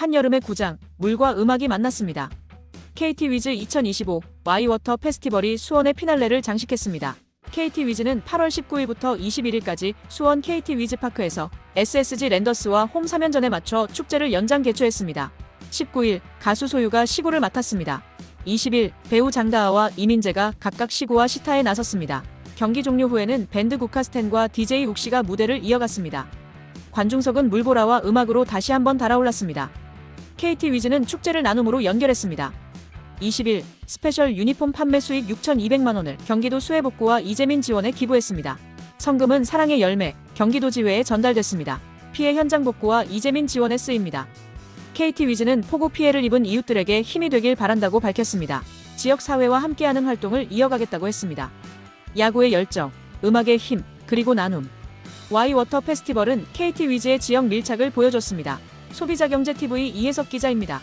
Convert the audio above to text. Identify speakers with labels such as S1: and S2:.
S1: 한여름의 구장, 물과 음악이 만났습니다. KT 위즈 2025 와이워터 페스티벌이 수원의 피날레를 장식했습니다. KT 위즈는 8월 19일부터 21일까지 수원 KT 위즈파크에서 SSG 랜더스와 홈 3연전에 맞춰 축제를 연장 개최했습니다. 19일 가수 소유가 시구를 맡았습니다. 20일 배우 장다아와 이민재가 각각 시구와 시타에 나섰습니다. 경기 종료 후에는 밴드 국카스텐과 DJ 욱씨가 무대를 이어갔습니다. 관중석은 물보라와 음악으로 다시 한번 달아올랐습니다. KT 위즈는 축제를 나눔으로 연결했습니다. 20일 스페셜 유니폼 판매 수익 6,200만 원을 경기도 수해복구와 이재민 지원에 기부했습니다. 성금은 사랑의 열매 경기도 지회에 전달됐습니다. 피해 현장 복구와 이재민 지원에 쓰입니다. KT 위즈는 폭우 피해를 입은 이웃들에게 힘이 되길 바란다고 밝혔습니다. 지역 사회와 함께하는 활동을 이어가겠다고 했습니다. 야구의 열정, 음악의 힘, 그리고 나눔. 와이워터 페스티벌은 KT 위즈의 지역 밀착을 보여줬습니다. 소비자경제TV 이혜석 기자입니다.